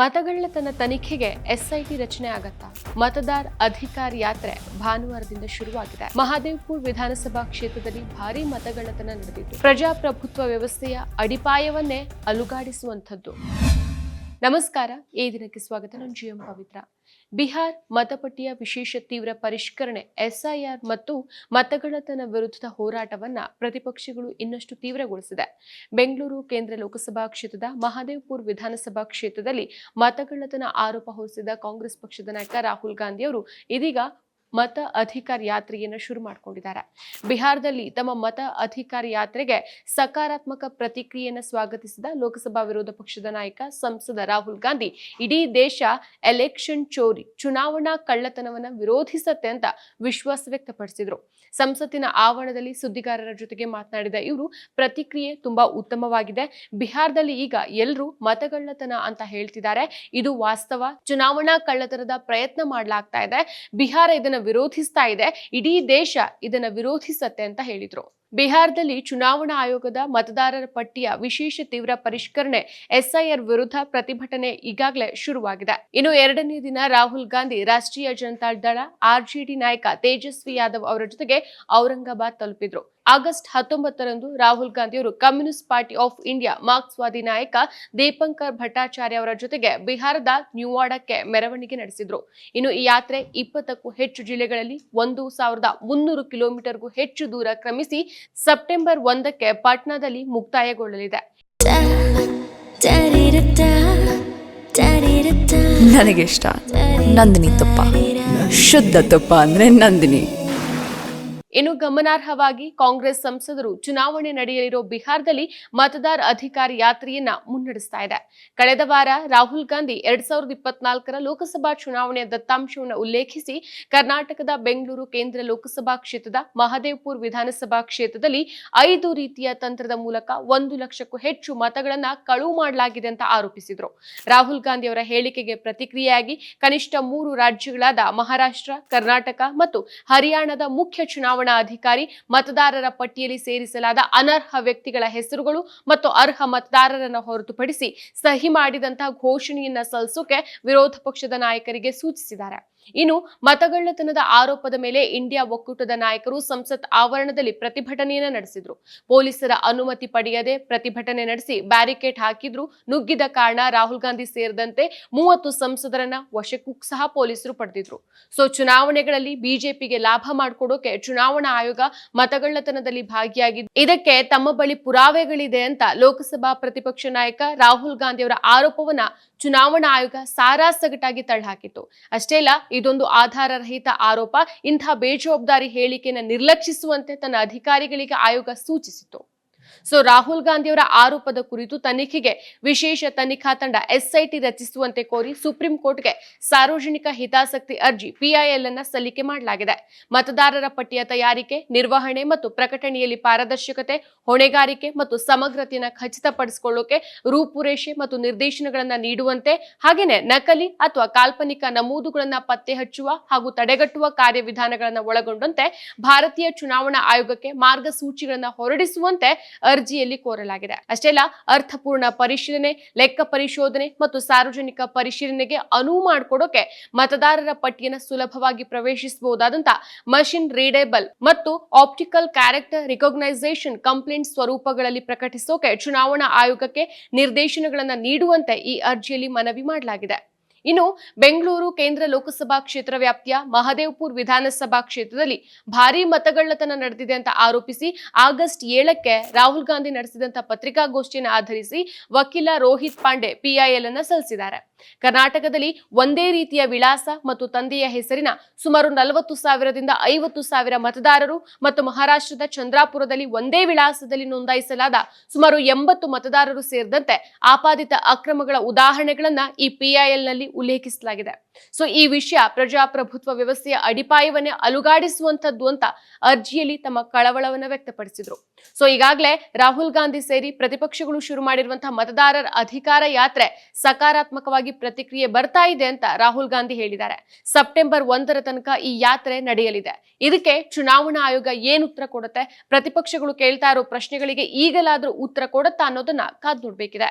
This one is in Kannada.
ಮತಗಳ್ಳತನ ತನಿಖೆಗೆ ಎಸ್ಐಟಿ ರಚನೆ ಆಗತ್ತಾ. ಮತದಾರ್ ಅಧಿಕಾರ ಯಾತ್ರೆ ಭಾನುವಾರದಿಂದ ಶುರುವಾಗಿದೆ. ಮಹಾದೇವ್ಪುರ್ ವಿಧಾನಸಭಾ ಕ್ಷೇತ್ರದಲ್ಲಿ ಭಾರಿ ಮತಗಳ್ಳತನ ನಡೆದಿತ್ತು ಪ್ರಜಾಪ್ರಭುತ್ವ ವ್ಯವಸ್ಥೆಯ ಅಡಿಪಾಯವನ್ನೇ ಅಲುಗಾಡಿಸುವಂಥದ್ದು. ನಮಸ್ಕಾರ, ಈ ದಿನಕ್ಕೆ ಸ್ವಾಗತ. ನಾನು ಜಿಎಂ ಪವಿತ್ರ. ಬಿಹಾರ್ ಮತಪಟ್ಟಿಯ ವಿಶೇಷ ತೀವ್ರ ಪರಿಷ್ಕರಣೆ, ಎಸ್ಐಆರ್ ಮತ್ತು ಮತಗಳತನ ವಿರುದ್ಧದ ಹೋರಾಟವನ್ನ ಪ್ರತಿಪಕ್ಷಗಳು ಇನ್ನಷ್ಟು ತೀವ್ರಗೊಳಿಸಿದೆ. ಬೆಂಗಳೂರು ಕೇಂದ್ರ ಲೋಕಸಭಾ ಕ್ಷೇತ್ರದ ಮಹದೇವ್ಪುರ್ ವಿಧಾನಸಭಾ ಕ್ಷೇತ್ರದಲ್ಲಿ ಮತಗಳ್ಳತನ ಆರೋಪ ಹೊರಿಸಿದ ಕಾಂಗ್ರೆಸ್ ಪಕ್ಷದ ನಾಯಕ ರಾಹುಲ್ ಗಾಂಧಿ ಅವರು ಇದೀಗ ಮತ ಅಧಿಕಾರ ಯಾತ್ರೆಯನ್ನು ಶುರು ಮಾಡಿಕೊಂಡಿದ್ದಾರೆ. ಬಿಹಾರದಲ್ಲಿ ತಮ್ಮ ಮತ ಅಧಿಕಾರ ಯಾತ್ರೆಗೆ ಸಕಾರಾತ್ಮಕ ಪ್ರತಿಕ್ರಿಯೆಯನ್ನು ಸ್ವಾಗತಿಸಿದ ಲೋಕಸಭಾ ವಿರೋಧ ಪಕ್ಷದ ನಾಯಕ ಸಂಸದ ರಾಹುಲ್ ಗಾಂಧಿ, ಇಡೀ ದೇಶ ಎಲೆಕ್ಷನ್ ಚೋರಿ, ಚುನಾವಣಾ ಕಳ್ಳತನವನ್ನು ವಿರೋಧಿಸತ್ತೆ ಅಂತ ವಿಶ್ವಾಸ ವ್ಯಕ್ತಪಡಿಸಿದರು. ಸಂಸತ್ತಿನ ಆವರಣದಲ್ಲಿ ಸುದ್ದಿಗಾರರ ಜೊತೆಗೆ ಮಾತನಾಡಿದ ಇವರು, ಪ್ರತಿಕ್ರಿಯೆ ತುಂಬಾ ಉತ್ತಮವಾಗಿದೆ. ಬಿಹಾರದಲ್ಲಿ ಈಗ ಎಲ್ಲರೂ ಮತಗಳ್ಳತನ ಅಂತ ಹೇಳ್ತಿದ್ದಾರೆ. ಇದು ವಾಸ್ತವ. ಚುನಾವಣಾ ಕಳ್ಳತನದ ಪ್ರಯತ್ನ ಮಾಡಲಾಗ್ತಾ ಇದೆ. ಬಿಹಾರ ಇದನ್ನ ವಿರೋಧಿಸ್ತಾ ಇದೆ, ಇಡೀ ದೇಶ ಇದನ್ನ ವಿರೋಧಿಸತ್ತೆ ಅಂತ ಹೇಳಿದ್ರು. ಬಿಹಾರದಲ್ಲಿ ಚುನಾವಣಾ ಆಯೋಗದ ಮತದಾರರ ಪಟ್ಟಿಯ ವಿಶೇಷ ತೀವ್ರ ಪರಿಷ್ಕರಣೆ ಎಸ್ಐಆರ್ ವಿರುದ್ಧ ಪ್ರತಿಭಟನೆ ಈಗಾಗಲೇ ಶುರುವಾಗಿದೆ. ಇನ್ನು ಎರಡನೇ ದಿನ ರಾಹುಲ್ ಗಾಂಧಿ ರಾಷ್ಟ್ರೀಯ ಜನತಾ ದಳ, ಆರ್ಜೆಡಿ ನಾಯಕ ತೇಜಸ್ವಿ ಯಾದವ್ ಅವರ ಜೊತೆಗೆ ಔರಂಗಾಬಾದ್ ತಲುಪಿದ್ರು. ಆಗಸ್ಟ್ ಹತ್ತೊಂಬತ್ತರಂದು ರಾಹುಲ್ ಗಾಂಧಿ ಅವರು ಕಮ್ಯುನಿಸ್ಟ್ ಪಾರ್ಟಿ ಆಫ್ ಇಂಡಿಯಾ ಮಾರ್ಕ್ಸ್ವಾದಿ ನಾಯಕ ದೀಪಂಕರ್ ಭಟ್ಟಾಚಾರ್ಯ ಅವರ ಜೊತೆಗೆ ಬಿಹಾರದ ನ್ಯೂವಾಡಕ್ಕೆ ಮೆರವಣಿಗೆ ನಡೆಸಿದ್ರು. ಇನ್ನು ಈ ಯಾತ್ರೆ ಇಪ್ಪತ್ತಕ್ಕೂ ಹೆಚ್ಚು ಜಿಲ್ಲೆಗಳಲ್ಲಿ ಒಂದು ಸಾವಿರದ ಮುನ್ನೂರು ಕಿಲೋಮೀಟರ್ಗೂ ಹೆಚ್ಚು ದೂರ ಕ್ರಮಿಸಿ ಸೆಪ್ಟೆಂಬರ್ ಒಂದಕ್ಕೆ ಪಾಟ್ನಾದಲ್ಲಿ ಮುಕ್ತಾಯಗೊಳ್ಳಲಿದೆ. ನನಗೆ ಇಷ್ಟ. ನಂದಿನಿ ತುಪ್ಪ. ಶುದ್ಧ ತುಪ್ಪ ಅಂದ್ರೆ ನಂದಿನಿ. ಇನ್ನು ಗಮನಾರ್ಹವಾಗಿ ಕಾಂಗ್ರೆಸ್ ಸಂಸದರು ಚುನಾವಣೆ ನಡೆಯಲಿರೋ ಬಿಹಾರದಲ್ಲಿ ಮತದಾರ ಅಧಿಕಾರ ಯಾತ್ರೆಯನ್ನ ಮುನ್ನಡೆಸ್ತಾ ಇದೆ. ಕಳೆದ ವಾರ ರಾಹುಲ್ ಗಾಂಧಿ ಎರಡ್ ಸಾವಿರದ ಇಪ್ಪತ್ನಾಲ್ಕರ ಲೋಕಸಭಾ ಚುನಾವಣೆಯ ದತ್ತಾಂಶವನ್ನು ಉಲ್ಲೇಖಿಸಿ ಕರ್ನಾಟಕದ ಬೆಂಗಳೂರು ಕೇಂದ್ರ ಲೋಕಸಭಾ ಕ್ಷೇತ್ರದ ಮಹದೇವ್ಪುರ್ ವಿಧಾನಸಭಾ ಕ್ಷೇತ್ರದಲ್ಲಿ ಐದು ರೀತಿಯ ತಂತ್ರದ ಮೂಲಕ ಒಂದು ಲಕ್ಷಕ್ಕೂ ಹೆಚ್ಚು ಮತಗಳನ್ನ ಕಳುವು ಮಾಡಲಾಗಿದೆ ಅಂತ ಆರೋಪಿಸಿದ್ರು. ರಾಹುಲ್ ಗಾಂಧಿ ಅವರ ಹೇಳಿಕೆಗೆ ಪ್ರತಿಕ್ರಿಯೆಯಾಗಿ ಕನಿಷ್ಠ ಮೂರು ರಾಜ್ಯಗಳಾದ ಮಹಾರಾಷ್ಟ್ರ, ಕರ್ನಾಟಕ ಮತ್ತು ಹರಿಯಾಣದ ಮುಖ್ಯ ಚುನಾವಣಾ ಅಧಿಕಾರಿ ಮತದಾರರ ಪಟ್ಟಿಯಲ್ಲಿ ಸೇರಿಸಲಾದ ಅನರ್ಹ ವ್ಯಕ್ತಿಗಳ ಹೆಸರುಗಳು ಮತ್ತು ಅರ್ಹ ಮತದಾರರನ್ನು ಹೊರತುಪಡಿಸಿ ಸಹಿ ಮಾಡಿದಂತಹ ಘೋಷಣೆಯನ್ನ ಸಲ್ಲಿಸೋಕೆ ವಿರೋಧ ಪಕ್ಷದ ನಾಯಕರಿಗೆ ಸೂಚಿಸಿದ್ದಾರೆ. ಇನ್ನು ಮತಗಳ್ಳತನದ ಆರೋಪದ ಮೇಲೆ ಇಂಡಿಯಾ ಒಕ್ಕೂಟದ ನಾಯಕರು ಸಂಸತ್ ಆವರಣದಲ್ಲಿ ಪ್ರತಿಭಟನೆಯನ್ನ ನಡೆಸಿದ್ರು. ಪೊಲೀಸರ ಅನುಮತಿ ಪಡೆಯದೆ ಪ್ರತಿಭಟನೆ ನಡೆಸಿ ಬ್ಯಾರಿಕೇಡ್ ಹಾಕಿದ್ರು. ನುಗ್ಗಿದ ಕಾರಣ ರಾಹುಲ್ ಗಾಂಧಿ ಸೇರಿದಂತೆ ಮೂವತ್ತು ಸಂಸದರನ್ನ ವಶಕ್ಕೂ ಸಹ ಪೊಲೀಸರು ಪಡೆದಿದ್ರು. ಸೊ, ಚುನಾವಣೆಗಳಲ್ಲಿ ಬಿಜೆಪಿಗೆ ಲಾಭ ಮಾಡಿಕೊಡೋಕೆ ಚುನಾವಣಾ ಆಯೋಗ ಮತಗಳ್ಳತನದಲ್ಲಿ ಭಾಗಿಯಾಗಿದ್ದು ಇದಕ್ಕೆ ತಮ್ಮ ಬಳಿ ಪುರಾವೆಗಳಿದೆ ಅಂತ ಲೋಕಸಭಾ ಪ್ರತಿಪಕ್ಷ ನಾಯಕ ರಾಹುಲ್ ಗಾಂಧಿ ಅವರ ಆರೋಪವನ್ನ ಚುನಾವಣಾ ಆಯೋಗ ಸಾರಾಸಗಟಾಗಿ ತಳ್ಳಹಾಕಿತ್ತು ಅಷ್ಟೇ ಅಲ್ಲ ಇದೊಂದು ಆಧಾರರಹಿತ ಆರೋಪ. ಇಂತಹ ಬೇಜವಾಬ್ದಾರಿ ಹೇಳಿಕೆಯನ್ನು ನಿರ್ಲಕ್ಷಿಸುವಂತೆ ತನ್ನ ಅಧಿಕಾರಿಗಳಿಗೆ ಆಯೋಗ ಸೂಚಿಸಿತು. ಸೊ ರಾಹುಲ್ ಗಾಂಧಿಯವರ ಆರೋಪದ ಕುರಿತು ತನಿಖೆಗೆ ವಿಶೇಷ ತನಿಖಾ ತಂಡ ಎಸ್ಐಟಿ ರಚಿಸುವಂತೆ ಕೋರಿ ಸುಪ್ರೀಂ ಕೋರ್ಟ್ಗೆ ಸಾರ್ವಜನಿಕ ಹಿತಾಸಕ್ತಿ ಅರ್ಜಿ ಪಿಐಎಲ್ ಅನ್ನ ಸಲ್ಲಿಕೆ ಮಾಡಲಾಗಿದೆ. ಮತದಾರರ ಪಟ್ಟಿಯ ತಯಾರಿಕೆ, ನಿರ್ವಹಣೆ ಮತ್ತು ಪ್ರಕಟಣೆಯಲ್ಲಿ ಪಾರದರ್ಶಕತೆ, ಹೊಣೆಗಾರಿಕೆ ಮತ್ತು ಸಮಗ್ರತೆಯನ್ನು ಖಚಿತಪಡಿಸಿಕೊಳ್ಳೋಕೆ ರೂಪುರೇಷೆ ಮತ್ತು ನಿರ್ದೇಶನಗಳನ್ನ ನೀಡುವಂತೆ ಹಾಗೆಯೇ ನಕಲಿ ಅಥವಾ ಕಾಲ್ಪನಿಕ ನಮೂದುಗಳನ್ನ ಪತ್ತೆ ಹಚ್ಚುವ ಹಾಗೂ ತಡೆಗಟ್ಟುವ ಕಾರ್ಯವಿಧಾನಗಳನ್ನ ಒಳಗೊಂಡಂತೆ ಭಾರತೀಯ ಚುನಾವಣಾ ಆಯೋಗಕ್ಕೆ ಮಾರ್ಗಸೂಚಿಗಳನ್ನ ಹೊರಡಿಸುವಂತೆ ಅರ್ಜಿಯಲ್ಲಿ ಕೋರಲಾಗಿದೆ. ಅಷ್ಟೇ ಅಲ್ಲ, ಅರ್ಥಪೂರ್ಣ ಪರಿಶೀಲನೆ, ಲೆಕ್ಕ ಪರಿಶೋಧನೆ ಮತ್ತು ಸಾರ್ವಜನಿಕ ಪರಿಶೀಲನೆಗೆ ಅನುವು ಮಾಡಿಕೊಡೋಕೆ ಮತದಾರರ ಪಟ್ಟಿಯನ್ನು ಸುಲಭವಾಗಿ ಪ್ರವೇಶಿಸಬಹುದಾದಂತಹ ಮಷಿನ್ ರೀಡೇಬಲ್ ಮತ್ತು ಆಪ್ಟಿಕಲ್ ಕ್ಯಾರೆಕ್ಟರ್ ರಿಕಗ್ನೈಸೇಷನ್ ಕಂಪ್ಲೇಂಟ್ ಸ್ವರೂಪಗಳಲ್ಲಿ ಪ್ರಕಟಿಸೋಕೆ ಚುನಾವಣಾ ಆಯೋಗಕ್ಕೆ ನಿರ್ದೇಶನಗಳನ್ನು ನೀಡುವಂತೆ ಈ ಅರ್ಜಿಯಲ್ಲಿ ಮನವಿ ಮಾಡಲಾಗಿದೆ. ಇನ್ನು ಬೆಂಗಳೂರು ಕೇಂದ್ರ ಲೋಕಸಭಾ ಕ್ಷೇತ್ರ ವ್ಯಾಪ್ತಿಯ ಮಹದೇವ್ಪುರ್ ವಿಧಾನಸಭಾ ಕ್ಷೇತ್ರದಲ್ಲಿ ಭಾರೀ ಮತಗಳ್ಳತನ ನಡೆದಿದೆ ಅಂತ ಆರೋಪಿಸಿ ಆಗಸ್ಟ್ ಏಳಕ್ಕೆ ರಾಹುಲ್ ಗಾಂಧಿ ನಡೆಸಿದಂತಹ ಪತ್ರಿಕಾಗೋಷ್ಠಿಯನ್ನು ಆಧರಿಸಿ ವಕೀಲ ರೋಹಿತ್ ಪಾಂಡೆ ಪಿಐಎಲ್ ಅನ್ನು ಸಲ್ಲಿಸಿದ್ದಾರೆ. ಕರ್ನಾಟಕದಲ್ಲಿ ಒಂದೇ ರೀತಿಯ ವಿಳಾಸ ಮತ್ತು ತಂದೆಯ ಹೆಸರಿನ ಸುಮಾರು ನಲವತ್ತು ಸಾವಿರದಿಂದ ಐವತ್ತು ಸಾವಿರ ಮತದಾರರು ಮತ್ತು ಮಹಾರಾಷ್ಟ್ರದ ಚಂದ್ರಾಪುರದಲ್ಲಿ ಒಂದೇ ವಿಳಾಸದಲ್ಲಿ ನೋಂದಾಯಿಸಲಾದ ಸುಮಾರು ಎಂಬತ್ತು ಮತದಾರರು ಸೇರಿದಂತೆ ಆಪಾದಿತ ಅಕ್ರಮಗಳ ಉದಾಹರಣೆಗಳನ್ನು ಈ ಪಿಐಎಲ್ನಲ್ಲಿ ಉಲ್ಲೇಖಿಸಲಾಗಿದೆ. ಸೊ ಈ ವಿಷಯ ಪ್ರಜಾಪ್ರಭುತ್ವ ವ್ಯವಸ್ಥೆಯ ಅಡಿಪಾಯವನ್ನೇ ಅಲುಗಾಡಿಸುವಂತದ್ದು ಅಂತ ಅರ್ಜಿಯಲ್ಲಿ ತಮ್ಮ ಕಳವಳವನ್ನ ವ್ಯಕ್ತಪಡಿಸಿದ್ರು. ಸೊ ಈಗಾಗಲೇ ರಾಹುಲ್ ಗಾಂಧಿ ಸೇರಿ ಪ್ರತಿಪಕ್ಷಗಳು ಶುರು ಮಾಡಿರುವಂತಹ ಮತದಾರರ ಅಧಿಕಾರ ಯಾತ್ರೆ ಸಕಾರಾತ್ಮಕವಾಗಿ ಪ್ರತಿಕ್ರಿಯೆ ಬರ್ತಾ ಇದೆ ಅಂತ ರಾಹುಲ್ ಗಾಂಧಿ ಹೇಳಿದ್ದಾರೆ. ಸೆಪ್ಟೆಂಬರ್ ಒಂದರ ತನಕ ಈ ಯಾತ್ರೆ ನಡೆಯಲಿದೆ. ಇದಕ್ಕೆ ಚುನಾವಣಾ ಆಯೋಗ ಏನು ಉತ್ತರ ಕೊಡುತ್ತೆ? ಪ್ರತಿಪಕ್ಷಗಳು ಕೇಳ್ತಾ ಇರೋ ಪ್ರಶ್ನೆಗಳಿಗೆ ಈಗಲಾದ್ರೂ ಉತ್ತರ ಕೊಡುತ್ತಾ ಅನ್ನೋದನ್ನ ಕಾದ್ ನೋಡ್ಬೇಕಿದೆ